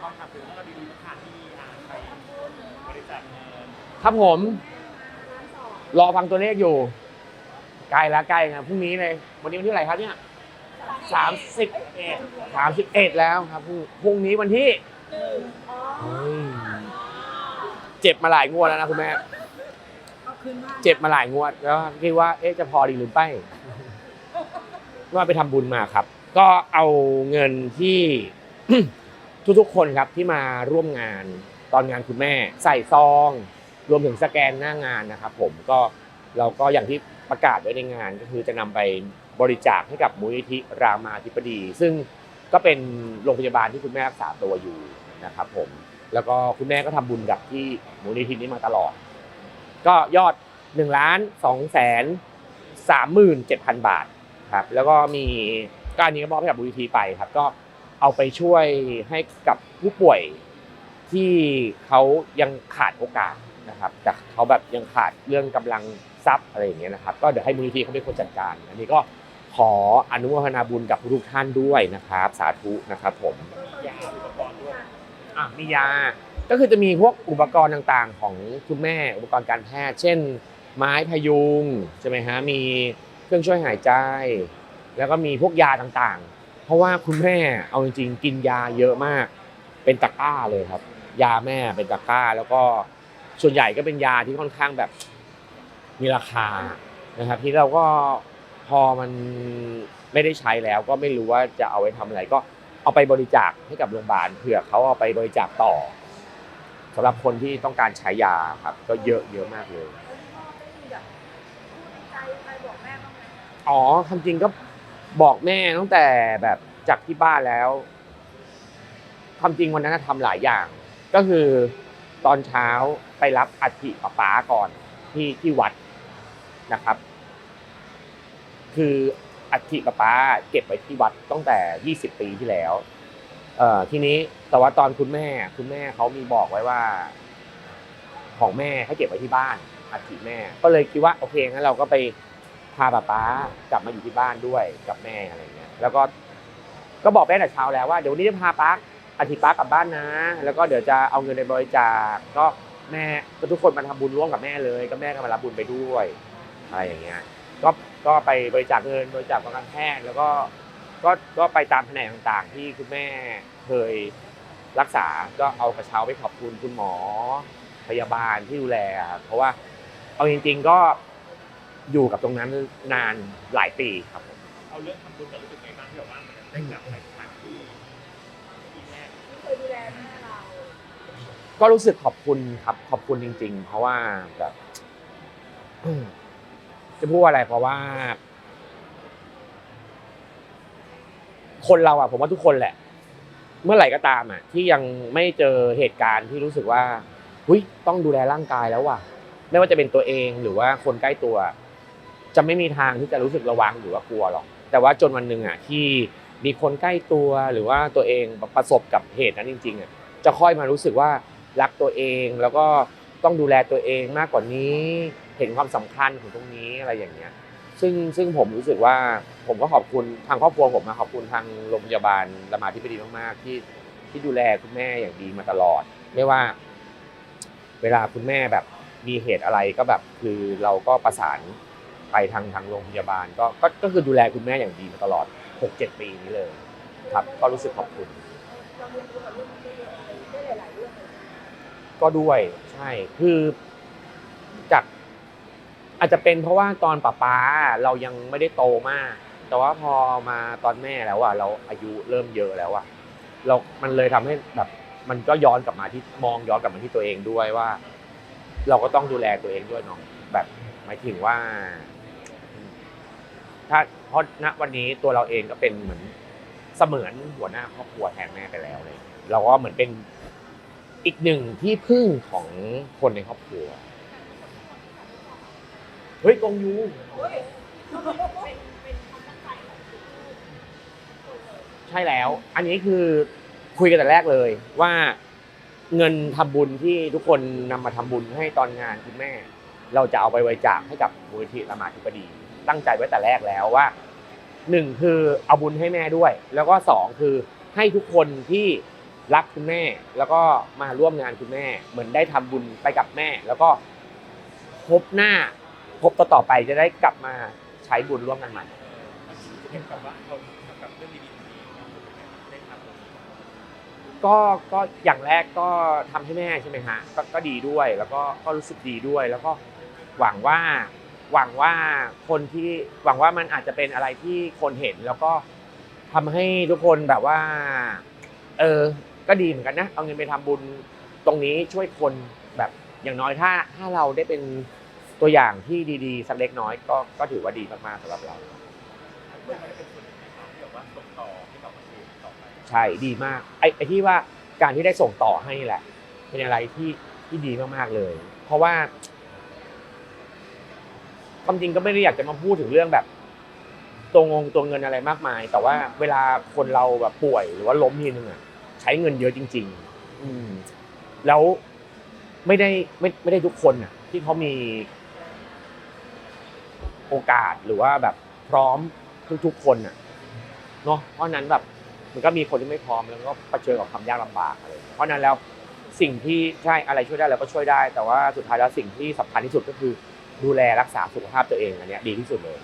ความถามถึงว่าเราดีๆสถานที่อ่าใครบริจาคเงินครับผม รอฟังตัวเลขอยู่ ใกล้แล้วใกล้นะพรุ่งนี้เลย วันนี้วันที่อะไหรครับเนี่ยสามสิบเอ็ดสามสิบเอ็ดแล้วครับพรุ่งพรุ่งนี้วันที่เฮ้ยเจ็บมาหลายงวดแล้วนะคุณแม่เจ็บมาหลายงวดแล้วคิดว่าเอ๊ะจะพอดีหรือไม่ว่าไปทำบุญมาครับ ก็เอาเงินที่ ทุกๆ คนครับที่มาร่วมงานตอนงานคุณแม่ ใส่ซอง รวมถึงสแกนหน้างานนะครับผมก็เราก็อย่างที่ประกาศไว้ในงานก็คือจะนำไปบริจาคให้กับมูลนิธิรามาธิบดี ซึ่งก็เป็นโรงพยาบาลที่คุณแม่รักษาตัวอยู่นะครับผมแล้วก็คุณแม่ก็ทำบุญกับที่มูลนิธินี้มาตลอด ก็ยอด1ล้าน2แสน37,000บาทครับแล้วก็มีการนี้ก็มอบให้กับมูลนิธิไปครับก็ เอาไปช่วยให้กับผู้ป่วยที่เขายังขาดโอกาสนะครับแต่เขาแบบยังขาดเรื่องกำลังทรัพย์อะไรอย่างเงี้ยนะครับ ก็เดี๋ยวให้มูลนิธิเขาเป็นคนจัดการ อันนี้ก็ขออนุโมทนาบุญกับทุกท่านด้วยนะครับ สาธุนะครับผมยาอุปกรณ์ด้วยอะมียา ก็คือจะมีพวกอุปกรณ์ต่างๆ ของคุณแม่อุปกรณ์การแพทย์ เช่น ไม้พยุงใช่ไหมฮะมีเครื่องช่วยหายใจ แล้วก็มีพวกยาต่างๆ ราะว่าคุณแม่เอาจริงๆกินยาเยอะมาก เป็นตะกร้าเลยครับ ยาแม่เป็นตะกร้า แล้วก็ส่วนใหญ่ก็เป็นยาที่ค่อนข้างแบบมีราคานะครับที่เราก็พอมันไม่ได้ใช้แล้วก็ไม่รู้ว่าจะเอาไว้ทำอะไรก็เอาไปบริจาคให้กับโรงพยาบาลเผื่อเขาเอาไปบริจาคต่อสำหรับคนที่ต้องการใช้ยาครับ ก็เยอะเยอะมากเลยอ๋อคำจริงก็ บอกแม่ตั้งแต่แบบจากที่บ้านแล้วความจริงวันนั้นนะทำหลายอย่าง ก็คือตอนเช้าไปรับอัฐิป้าป๊าก่อนที่ที่วัดนะครับ คืออัฐิป้าเก็บไว้ที่วัดตั้งแต่ 20 ปีที่แล้ว เอ่อทีนี้แต่ว่าตอนคุณแม่ คุณแม่เขามีบอกไว้ว่า ของแม่ให้เก็บไว้ที่บ้านอัฐิแม่ ก็เลยคิดว่าโอเคงั้นเราก็ไปาป้าป๊ากลับมาอยู่ที่บ้านด้วยกับแม่อะไรเงี้ยแล้วก็ก็บอกแม่แต่เช้าแล้วว่าเดี๋ยววันนี้จะพาป้าอัฐิตย์ป้ากลับบ้านนะ แล้วก็เดี๋ยวจะเอาเงินในบริจาคก็แม่ก็ทุกคนมาทำบุญร่วมกับแม่เลย ก็แม่ก็มารับบุญไปด้วยอะไรอย่างเงี้ยก็ก็ไปบริจาคเงินบริจาคการแพทย์แล้วก็ก็ก็ไปตามแผนกต่างๆ ที่คุณแม่เคยรักษาก็เอากระเช้าไปขอบคุณคุณหมอพยาบาลที่ดูแลครับเพราะว่าเอาจริง ๆ ก็ อยู่กับตรงนั้นนานหลายปีครับผมเอาเรื่องทำบุญกับรู้สึกไงบ้างที่แบบว่ามันได้กลับไปสถานที่ที่แม่ก็รู้สึกขอบคุณครับขอบคุณจริง ๆ เพราะว่าแบบอืมจะพูดว่าอะไรเพราะว่า คนเราอะผมว่าทุกคนแหละ เมื่อไหร่ก็ตามอะที่ยังไม่เจอเหตุการณ์ที่รู้สึกว่าหุยต้องดูแลร่างกายแล้วว่ะ ไม่ว่าจะเป็นตัวเองหรือว่าคนใกล้ตัว จะไม่มีทางที่จะรู้สึกระวังหรือว่ากลัวหรอก แต่ว่าจนวันหนึ่งอะที่มีคนใกล้ตัวหรือว่าตัวเองประสบกับเหตุนั้นจริงๆอะจะค่อยมารู้สึกว่ารักตัวเองแล้วก็ต้องดูแลตัวเองมากกว่านี้เห็นความสำคัญของตรงนี้อะไรอย่างเงี้ย ซึ่งซึ่งผมรู้สึกว่าผมก็ขอบคุณทางครอบครัวผมนะขอบคุณทางโรงพยาบาลรามาธิบดีมากๆที่ที่ดูแลคุณแม่อย่างดีมาตลอด ไม่ว่า เวลาคุณแม่แบบมีเหตุอะไรก็แบบคือเราก็ประสาน ไปทางทางโรงพยาบาลก็ก็ก็คือดูแลคุณแม่อย่างดีมาตลอดหกเจ็ดปีนี้เลยครับ ก็รู้สึกขอบคุณก็ด้วยใช่คือจากอาจจะเป็นเพราะว่าตอนป้าป๊าเรายังไม่ได้โตมาก แต่ว่าพอมาตอนแม่แล้วอะเราอายุเริ่มเยอะแล้วอะเรา มันเลยทำให้แบบ มันก็ย้อนกลับมาที่มองย้อนกลับมาที่ตัวเองด้วยว่า เราก็ต้องดูแลตัวเองด้วยเนาะแบบหมายถึงว่า ถ้าเพราะณวันนี้ตัวเราเองก็เป็นเหมือนเสมือนหัวหน้าครอบครัวแทนแม่ไปแล้วเลย เราก็เหมือนเป็นอีกหนึ่งที่พึ่งของคนในครอบครัว เฮ้ยกงยูใช่แล้ว อันนี้คือคุยกันแต่แรกเลยว่าเงินทำบุญที่ทุกคนนำมาทำบุญให้ตอนงานคุณแม่ เราจะเอาไปบริจาคให้กับมูลนิธิรามาธิบดี ตั้งใจไว้แต่แรกแล้วว่าหนึ่งคือเอาบุญให้แม่ด้วย แล้วก็สองคือให้ทุกคนที่รักคุณแม่ แล้วก็มาร่วมงานคุณแม่ เหมือนได้ทำบุญไปกับแม่ แล้วก็พบหน้าพบต่อต่อๆไปจะได้กลับมาใช้บุญร่วมกันใหม่เห็นกับว่าเรากับเรื่องดีๆนี้ได้ทำตรงนี้ก็ก็อย่างแรกก็ทำให้แม่ใช่ไหมฮะก็ก็ดีด้วยแล้วก็ก็รู้สึกดีด้วยแล้วก็หวังว่า หวังว่าคนที่หวังว่ามันอาจจะเป็นอะไรที่คนเห็นแล้วก็ทำให้ทุกคนแบบว่า เออ ก็ดีเหมือนกันนะ เอาเงินไปทำบุญตรงนี้ช่วยคนแบบอย่างน้อยถ้าถ้าเราได้เป็นตัวอย่างที่ดีๆ สักเล็กน้อยก็ก็ถือว่าดีมากๆสำหรับเราให้เป็นส่วนหนึ่งในการที่แบบว่าส่งต่อให้กับคนอื่นต่อไปใช่ดีมากไอ้ไอ้ที่ว่าการที่ได้ส่งต่อให้นี่แหละ เป็นอะไรที่ที่ดีมากๆเลย เพราะว่า ความจริงก็ไม่ได้อยากจะมาพูดถึงเรื่องแบบตัวงงตัวเงินอะไรมากมาย แต่ว่าเวลาคนเราแบบป่วยหรือว่าล้มทีนึงอะใช้เงินเยอะจริง ๆ อืมแล้วไม่ได้ไม่ไม่ได้ทุกคนอะ ที่เขามีโอกาสหรือว่าแบบพร้อมทุกๆคนอะเนาะเพราะนั้นแบบมันก็มีคนที่ไม่พร้อมแล้วก็เผชิญกับความยากลำบากอะไรเพราะฉะนั้นแล้วสิ่งที่ใช่อะไรช่วยได้เราก็ช่วยได้ แต่ว่าสุดท้ายแล้วสิ่งที่สำคัญที่สุดก็คือ ดูแลรักษาสุขภาพตัวเองอันเนี้ยดีที่สุดเลย